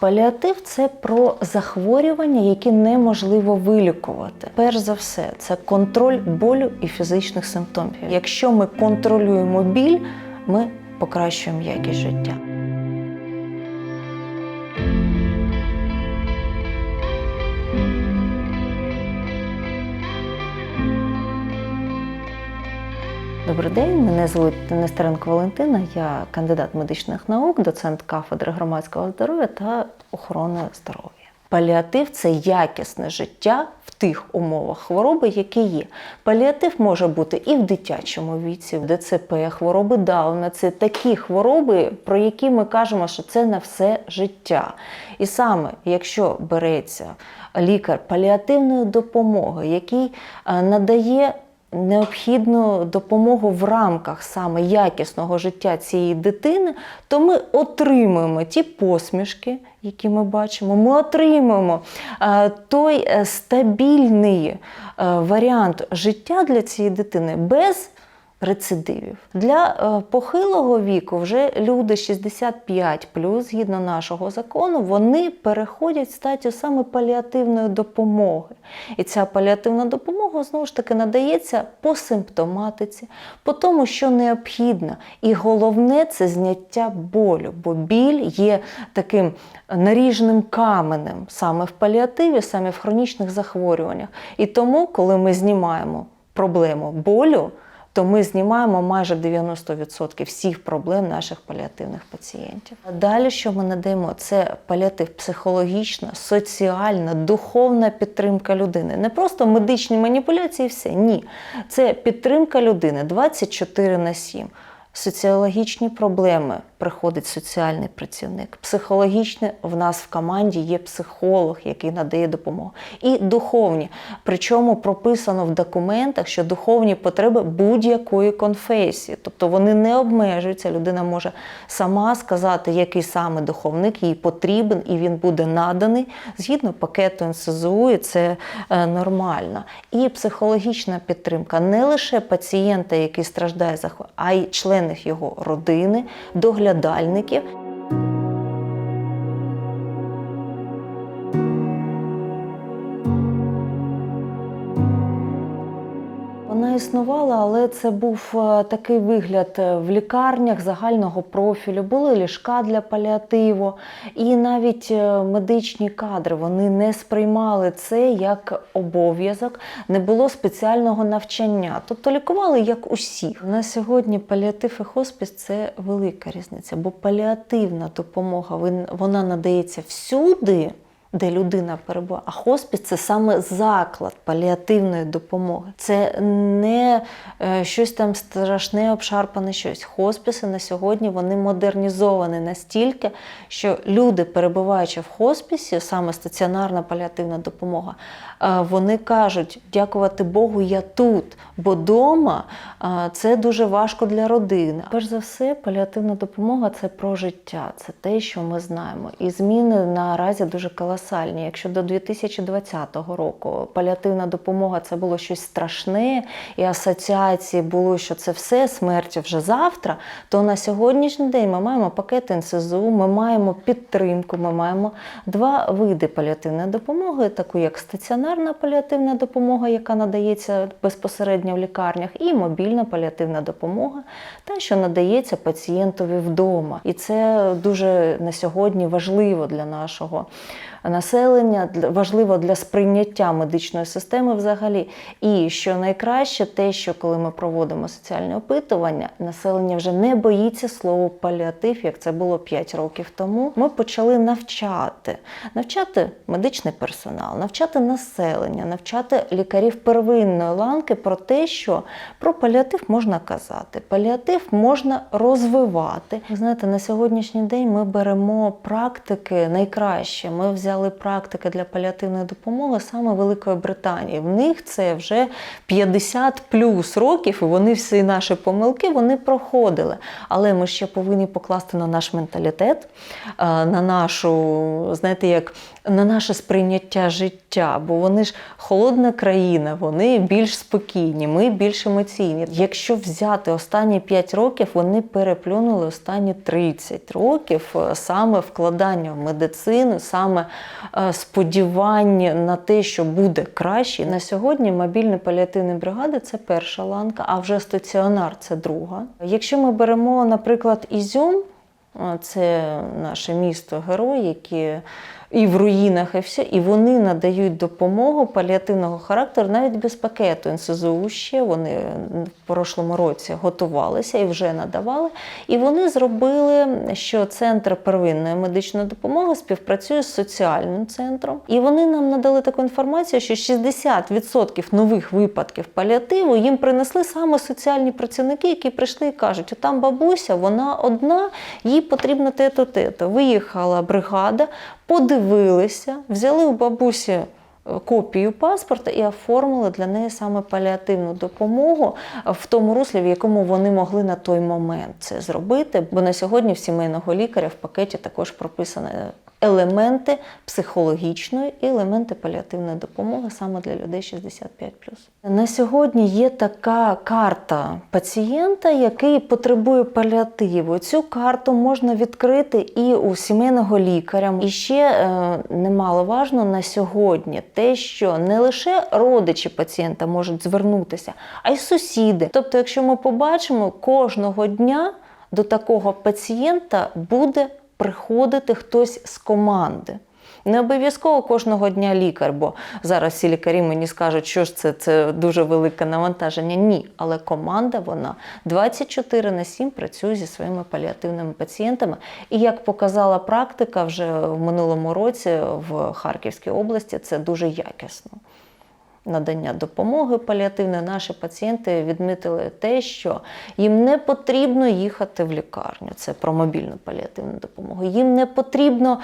Паліатив це про захворювання, які неможливо вилікувати. Перш за все, це контроль болю і фізичних симптомів. Якщо ми контролюємо біль, ми покращуємо якість життя. Добрий день, мене звуть Нестеренко Валентина. Я кандидат медичних наук, доцент кафедри громадського здоров'я та охорони здоров'я. Паліатив це якісне життя в тих умовах хвороби, які є. Паліатив може бути і в дитячому віці, в ДЦП, хвороби Дауна. Це такі хвороби, про які ми кажемо, що це на все життя. І саме якщо береться лікар паліативної допомоги, який е, надає необхідну допомогу в рамках саме якісного життя цієї дитини, то ми отримуємо ті посмішки, які ми бачимо. Ми отримуємо е, той е, стабільний е, варіант життя для цієї дитини без рецидивів. Для е, похилого віку вже люди 65 згідно нашого закону, вони переходять в стадію саме паліативної допомоги. І ця паліативна допомога знову ж таки надається по симптоматиці, по тому, що необхідно. І головне це зняття болю, бо біль є таким наріжним каменем саме в паліативі, саме в хронічних захворюваннях. І тому, коли ми знімаємо проблему болю, то ми знімаємо майже 90% всіх проблем наших паліативних пацієнтів. А Далі, що ми надаємо, це паліатив психологічна, соціальна, духовна підтримка людини. Не просто медичні маніпуляції, і все. Ні. Це підтримка людини 24 на 7. Соціологічні проблеми приходить соціальний працівник. Психологічне в нас в команді є психолог, який надає допомогу. І духовні. Причому прописано в документах, що духовні потреби будь-якої конфесії. Тобто вони не обмежуються. Людина може сама сказати, який саме духовник їй потрібен, і він буде наданий згідно пакету НСЗУ, і це е, нормально. І психологічна підтримка не лише пацієнта, який страждає захворюванням, а й членів його родини, доглядальників. Існувала, але це був е, такий вигляд е, в лікарнях загального профілю. Були ліжка для паліативу, і навіть е, медичні кадри вони не сприймали це як обов'язок, не було спеціального навчання. Тобто лікували як усіх. На сьогодні паліатив і хоспіс це велика різниця, бо паліативна допомога вона надається всюди де людина перебуває. А хоспіс це саме заклад паліативної допомоги. Це не е, щось там страшне, обшарпане щось. Хоспіси на сьогодні вони модернізовані настільки, що люди, перебуваючи в хоспісі, саме стаціонарна паліативна допомога, е, вони кажуть, дякувати Богу, я тут, бо дома е, це дуже важко для родини. Перш за все, паліативна допомога це про життя, це те, що ми знаємо. І зміни наразі дуже колосальні. Якщо до 2020 року паліативна допомога це було щось страшне, і асоціації було, що це все смерть вже завтра, то на сьогоднішній день ми маємо пакет НСЗУ, ми маємо підтримку, ми маємо два види паліативної допомоги, таку як стаціонарна паліативна допомога, яка надається безпосередньо в лікарнях, і мобільна паліативна допомога, та що надається пацієнтові вдома. І це дуже на сьогодні важливо для нашого населення, важливо для сприйняття медичної системи взагалі. І що найкраще, те, що коли ми проводимо соціальне опитування, населення вже не боїться слово паліатив, як це було 5 років тому. Ми почали навчати, навчати медичний персонал, навчати населення, навчати лікарів первинної ланки про те, що про паліатив можна казати, паліатив можна розвивати. Ви знаєте, на сьогоднішній день ми беремо практики найкраще. Ми взяли практики для паліативної допомоги саме Великої Британії. В них це вже 50 плюс років, і вони всі наші помилки вони проходили. Але ми ще повинні покласти на наш менталітет, е, на нашу, знаєте, як на наше сприйняття життя, бо вони ж холодна країна, вони більш спокійні, ми більш емоційні. Якщо взяти останні 5 років, вони переплюнули останні 30 років е, саме вкладання в медицину, саме е, сподівання на те, що буде краще. На сьогодні мобільні паліативні бригади це перша ланка, а вже стаціонар це друга. Якщо ми беремо, наприклад, Ізюм, Це наше місто герой, яке і в руїнах, і все, і вони надають допомогу паліативного характеру навіть без пакету. НСЗУ ще вони прошлому році готувалися і вже надавали. І вони зробили, що центр первинної медичної допомоги співпрацює з соціальним центром. І вони нам надали таку інформацію, що 60% нових випадків паліативу їм принесли саме соціальні працівники, які прийшли і кажуть, там бабуся, вона одна, їй потрібно те-то, те-то. Виїхала бригада, подивилися, взяли у бабусі копію паспорта і оформили для неї саме паліативну допомогу в тому руслі, в якому вони могли на той момент це зробити. Бо на сьогодні в сімейного лікаря в пакеті також прописані елементи психологічної і елементи паліативної допомоги саме для людей 65 На сьогодні є така карта пацієнта, який потребує паліативу. Цю карту можна відкрити і у сімейного лікаря. І ще е, немало важно на сьогодні те, що не лише родичі пацієнта можуть звернутися, а й сусіди. Тобто, якщо ми побачимо кожного дня до такого пацієнта буде приходити хтось з команди. Не обов'язково кожного дня лікар, бо зараз всі лікарі мені скажуть, що ж це, це дуже велике навантаження. Ні, але команда вона 24 на 7 працює зі своїми паліативними пацієнтами. І як показала практика вже в минулому році в Харківській області, це дуже якісно надання допомоги паліативної, наші пацієнти відмітили те, що їм не потрібно їхати в лікарню. Це про мобільну паліативну допомогу. Їм не потрібно,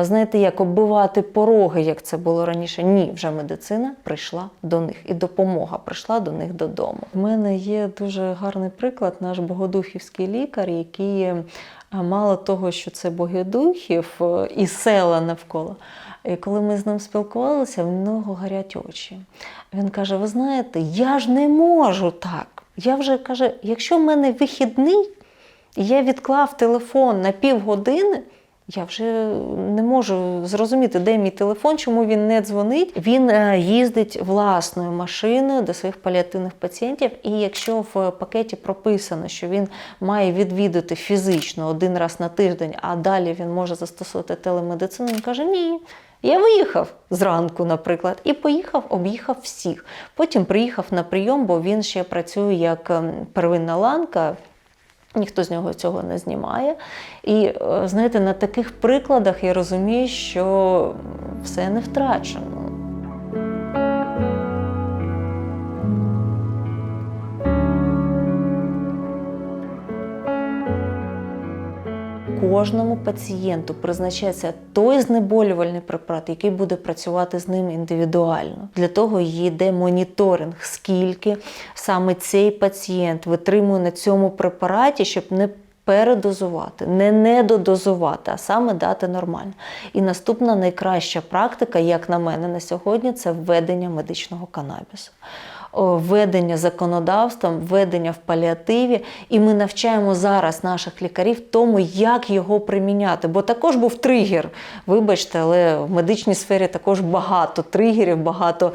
знаєте, як оббивати пороги, як це було раніше. Ні, вже медицина прийшла до них, і допомога прийшла до них додому. У мене є дуже гарний приклад, наш богодухівський лікар, який мало того, що це Богодухів і села навколо. І коли ми з ним спілкувалися, в нього горять очі. Він каже: Ви знаєте, я ж не можу так. Я вже каже, якщо в мене вихідний, і я відклав телефон на півгодини, я вже не можу зрозуміти, де мій телефон, чому він не дзвонить. Він е, їздить власною машиною до своїх паліативних пацієнтів. І якщо в пакеті прописано, що він має відвідати фізично один раз на тиждень, а далі він може застосувати телемедицину, він каже: Ні. Я виїхав зранку, наприклад, і поїхав, об'їхав всіх. Потім приїхав на прийом, бо він ще працює як ем, первинна ланка. Ніхто з нього цього не знімає. І е, знаєте, на таких прикладах я розумію, що все не втрачено. Кожному пацієнту призначається той знеболювальний препарат, який буде працювати з ним індивідуально. Для того йде моніторинг, скільки саме цей пацієнт витримує на цьому препараті, щоб не передозувати, не недодозувати, а саме дати нормально. І наступна найкраща практика, як на мене, на сьогодні, це введення медичного канабісу введення законодавством, введення в паліативі, і ми навчаємо зараз наших лікарів тому, як його приміняти. Бо також був тригер. Вибачте, але в медичній сфері також багато тригерів, багато,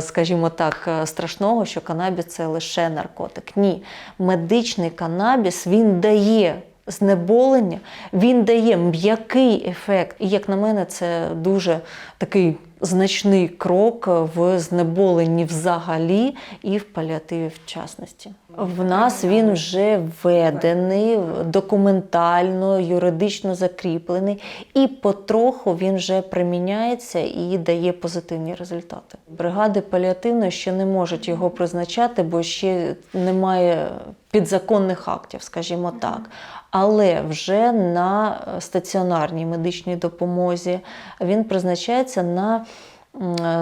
скажімо так, страшного, що канабіс це лише наркотик. Ні, медичний канабіс він дає. Знеболення, він дає м'який ефект. І, як на мене, це дуже такий значний крок в знеболенні взагалі і в паліативі в частності. В нас він вже введений, документально, юридично закріплений, і потроху він вже приміняється і дає позитивні результати. Бригади паліативної ще не можуть його призначати, бо ще немає підзаконних актів, скажімо так. Але вже на стаціонарній медичній допомозі він призначається на,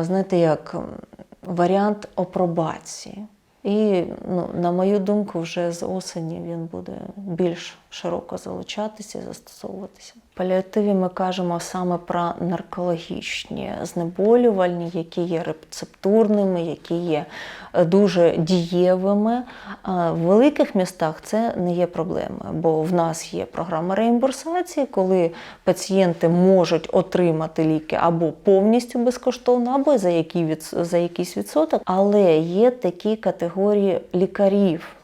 знаєте, як варіант опробації. І, ну, на мою думку, вже з осені він буде більш широко залучатися і застосовуватися. Паліативі ми кажемо саме про наркологічні знеболювальні, які є рецептурними, які є е, дуже дієвими. В великих містах це не є проблемою, бо в нас є програма реімбурсації, коли пацієнти можуть отримати ліки або повністю безкоштовно, або за, від, за якийсь відсоток. Але є такі категорії лікарів,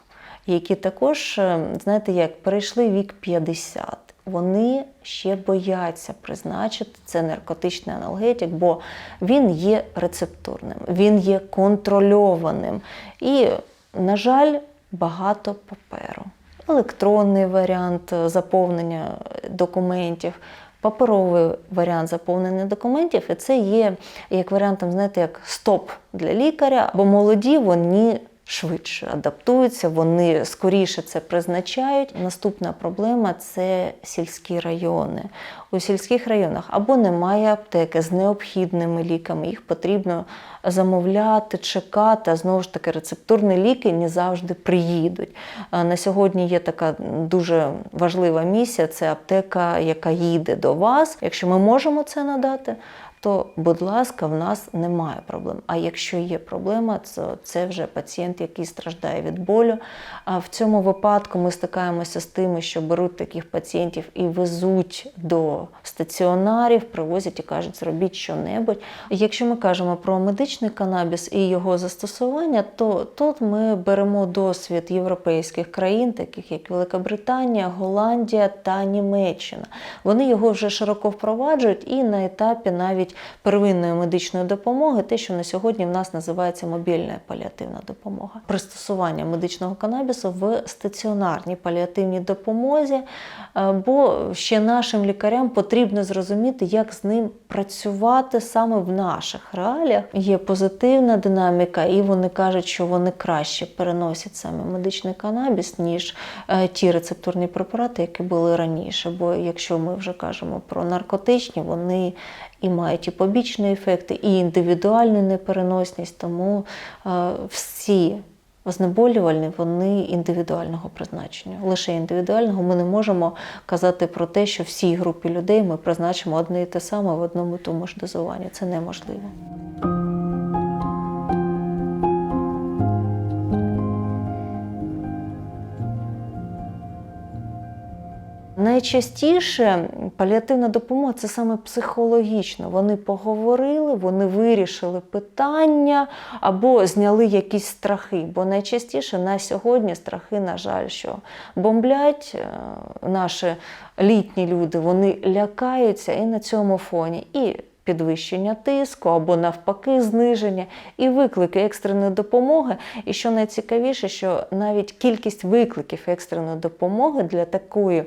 які також, е, знаєте, як перейшли вік 50. Вони ще бояться призначити це наркотичний аналгетик, бо він є рецептурним, він є контрольованим. І, на жаль, багато паперу. Електронний варіант заповнення документів, паперовий варіант заповнення документів, і це є як варіантом, знаєте, як стоп для лікаря, бо молоді вони швидше адаптуються, вони скоріше це призначають. Наступна проблема це сільські райони. У сільських районах або немає аптеки з необхідними ліками, їх потрібно замовляти, чекати. А знову ж таки, рецептурні ліки не завжди приїдуть. На сьогодні є така дуже важлива місія це аптека, яка їде до вас. Якщо ми можемо це надати, то, будь ласка, в нас немає проблем. А якщо є проблема, то це вже пацієнт, який страждає від болю. А в цьому випадку ми стикаємося з тими, що беруть таких пацієнтів і везуть до стаціонарів, привозять і кажуть, зробіть що-небудь. Якщо ми кажемо про медичний канабіс і його застосування, то тут ми беремо досвід європейських країн, таких як Велика Британія, Голландія та Німеччина. Вони його вже широко впроваджують і на етапі навіть первинної медичної допомоги, те, що на сьогодні в нас називається мобільна паліативна допомога. Пристосування медичного канабісу в стаціонарній паліативній допомозі, е, бо ще нашим лікарям потрібно зрозуміти, як з ним працювати саме в наших реаліях. Є позитивна динаміка, і вони кажуть, що вони краще переносять саме медичний канабіс, ніж е, ті рецептурні препарати, які були раніше. Бо якщо ми вже кажемо про наркотичні, вони і мають і побічні ефекти, і індивідуальну непереносність, тому е, всі знеболювальні вони індивідуального призначення. Лише індивідуального ми не можемо казати про те, що всій групі людей ми призначимо одне і те саме в одному тому ж дозуванні. Це неможливо. Найчастіше паліативна допомога це саме психологічно. Вони поговорили, вони вирішили питання або зняли якісь страхи. Бо найчастіше на сьогодні страхи, на жаль, що бомблять е, наші літні люди, вони лякаються і на цьому фоні. І Підвищення тиску або навпаки зниження, і виклики екстреної допомоги. І що найцікавіше, що навіть кількість викликів екстреної допомоги для такої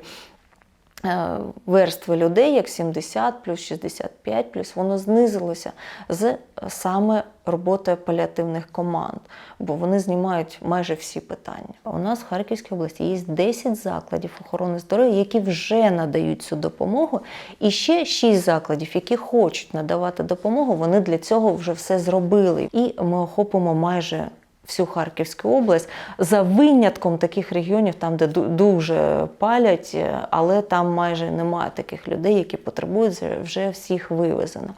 верстви людей, як 70 плюс 65 плюс, воно знизилося з е, саме роботою паліативних команд, бо вони знімають майже всі питання. У нас в Харківській області є 10 закладів охорони здоров'я, які вже надають цю допомогу, і ще 6 закладів, які хочуть надавати допомогу, вони для цього вже все зробили. І ми охопимо майже всю Харківську область за винятком таких регіонів, там де дуже палять, е, але там майже немає таких людей, які потребують вже- вже всіх вивезено.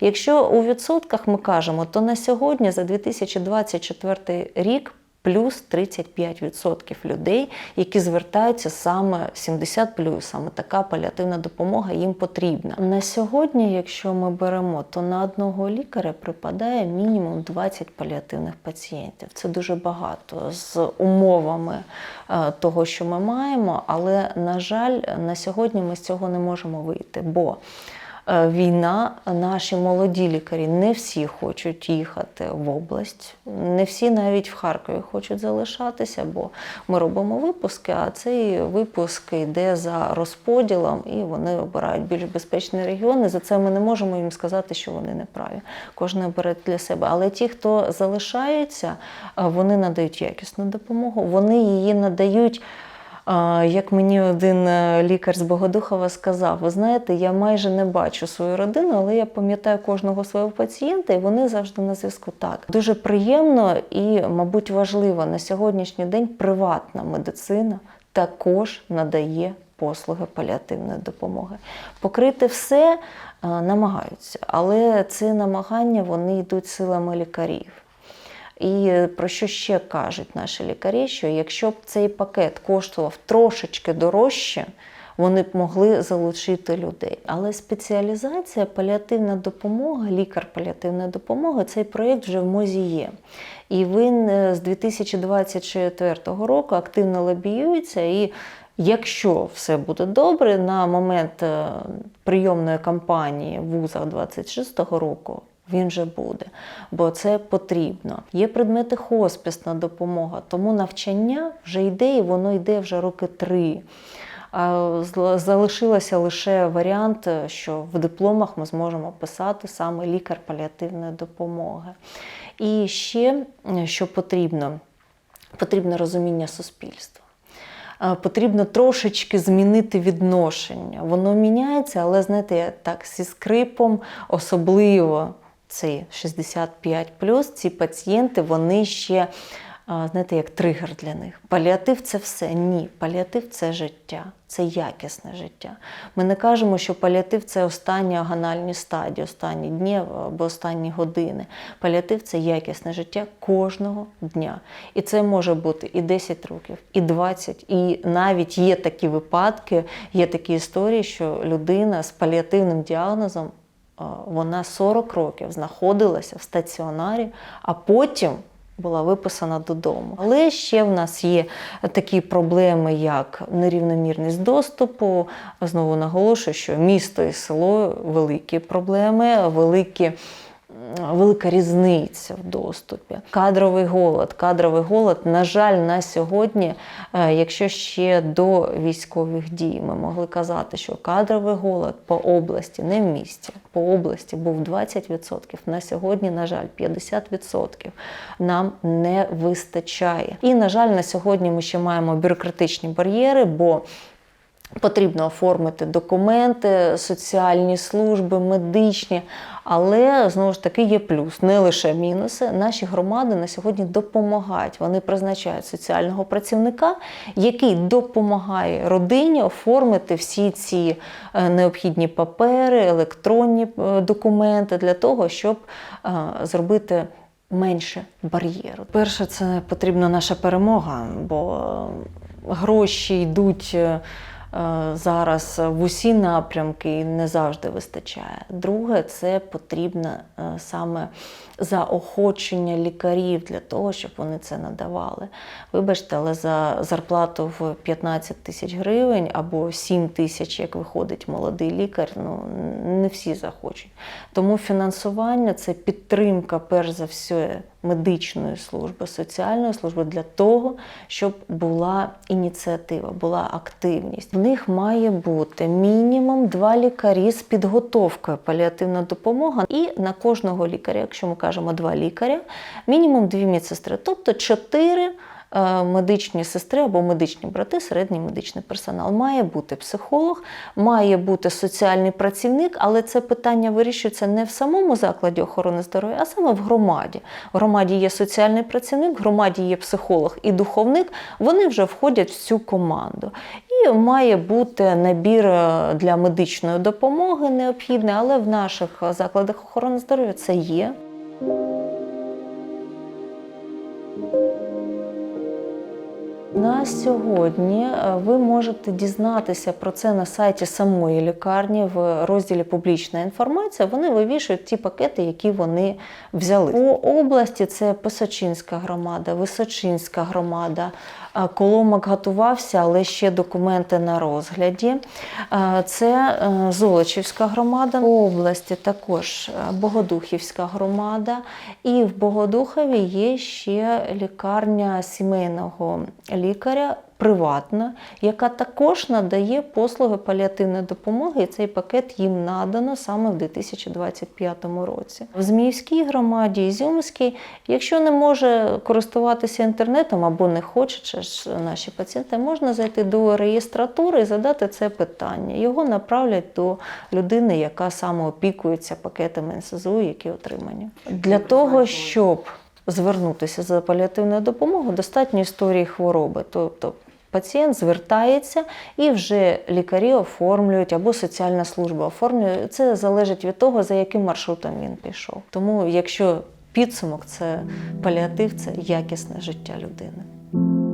Якщо у відсотках ми кажемо, то на сьогодні за 2024 рік. Плюс 35% людей, які звертаються саме 70 плюс, саме така паліативна допомога їм потрібна. На сьогодні, якщо ми беремо, то на одного лікаря припадає мінімум 20 паліативних пацієнтів. Це дуже багато з умовами е, того, що ми маємо, але на жаль, на сьогодні ми з цього не можемо вийти. бо Війна, наші молоді лікарі не всі хочуть їхати в область, не всі навіть в Харкові хочуть залишатися, бо ми робимо випуски, а цей випуск йде за розподілом, і вони обирають більш безпечні регіони. За це ми не можемо їм сказати, що вони не праві. Кожен бере для себе. Але ті, хто залишається, е, вони надають якісну допомогу, вони її надають. Як мені один е, лікар з Богодухова сказав, ви знаєте, я майже не бачу свою родину, але я пам'ятаю кожного свого пацієнта, і вони завжди на зв'язку. Так дуже приємно і, мабуть, важливо на сьогоднішній день приватна медицина. також надає послуги паліативної допомоги. Покрити все е, намагаються, але ці намагання вони йдуть силами лікарів. І е, про що ще кажуть наші лікарі? Що якщо б цей пакет коштував трошечки дорожче, вони б могли залучити людей. Але спеціалізація паліативна допомога, лікар паліативної допомоги, цей проєкт вже в МОЗі є. І він е, з 2024 року активно лобіюється. І якщо все буде добре, на момент е, прийомної кампанії в вузах 26-го року. Він вже буде, бо це потрібно. Є предмети хоспісна допомога, тому навчання вже йде, і воно йде вже роки три. Залишилося лише варіант, що в дипломах ми зможемо писати саме лікар паліативної допомоги. І ще е, що потрібно, потрібне розуміння суспільства. Е, Потрібно трошечки змінити відношення. Воно міняється, але знаєте, так зі скрипом, особливо ці 65 ці пацієнти, вони ще знаєте, як тригер для них. Паліатив це все. Ні, паліатив це життя, це якісне життя. Ми не кажемо, що паліатив це останні агональні стадії, останні дні або останні години. Паліатив це якісне життя кожного дня. І це може бути і 10 років, і 20, і навіть є такі випадки, є такі історії, що людина з паліативним діагнозом вона 40 років знаходилася в стаціонарі, а потім була виписана додому. Але ще в нас є такі проблеми, як нерівномірність доступу. Знову наголошую, що місто і село великі проблеми, великі. Велика різниця в доступі. Кадровий голод. Кадровий голод, на жаль, на сьогодні, е, якщо ще до військових дій ми могли казати, що кадровий голод по області, не в місті, по області був 20%. На сьогодні, на жаль, 50% нам не вистачає. І, на жаль, на сьогодні ми ще маємо бюрократичні бар'єри, бо Потрібно оформити документи, соціальні служби, медичні, але знову ж таки є плюс, не лише мінуси. Наші громади на сьогодні допомагають. Вони призначають соціального працівника, який допомагає родині оформити всі ці е, необхідні папери, електронні е, документи для того, щоб е, зробити. Менше бар'єру. Перше, це потрібна наша перемога, бо гроші йдуть зараз в усі напрямки і не завжди вистачає. Друге, це потрібно е, саме заохочення лікарів для того, щоб вони це надавали. Вибачте, але за зарплату в 15 тисяч гривень або 7 тисяч, як виходить молодий лікар, ну не всі захочуть. Тому фінансування це підтримка, перш за все, медичної служби, соціальної служби для того, щоб була ініціатива, була активність. В них має бути мінімум два лікарі з підготовкою паліативна допомога, і на кожного лікаря, якщо ми кажемо два лікаря, мінімум дві медсестри, тобто чотири. Е, Медичні сестри або медичні брати, середній медичний персонал. Має бути психолог, має бути соціальний працівник, але це питання вирішується не в самому закладі охорони здоров'я, а саме в громаді. В громаді є соціальний працівник, в громаді є психолог і духовник. Вони вже входять в цю команду. І має бути набір е, для медичної допомоги необхідний, але в наших закладах охорони здоров'я це є. На сьогодні е, ви можете дізнатися про це на сайті самої лікарні в розділі Публічна інформація. Вони вивішують ті пакети, які вони взяли. По області це Писочинська громада, Височинська громада. Е, Коломак готувався, але ще документи на розгляді. Е, Це Золочівська громада. По області також Богодухівська громада. І в Богодухові є ще лікарня сімейного лікаря. Приватна, яка також надає послуги паліативної допомоги, і цей пакет їм надано саме в 2025 році. В Зміївській громаді, Ізюмській, якщо не може користуватися інтернетом або не хоче, чи ж наші пацієнти, можна зайти до реєстратури і задати це питання. Його направлять до людини, яка саме опікується пакетами НСЗУ, які отримані. Для того, щоб звернутися за паліативною допомогою, достатньо історії хвороби, тобто пацієнт звертається і вже лікарі оформлюють або соціальна служба оформлює. Це залежить від того, за яким маршрутом він пішов. Тому, якщо підсумок це паліатив, це якісне життя людини.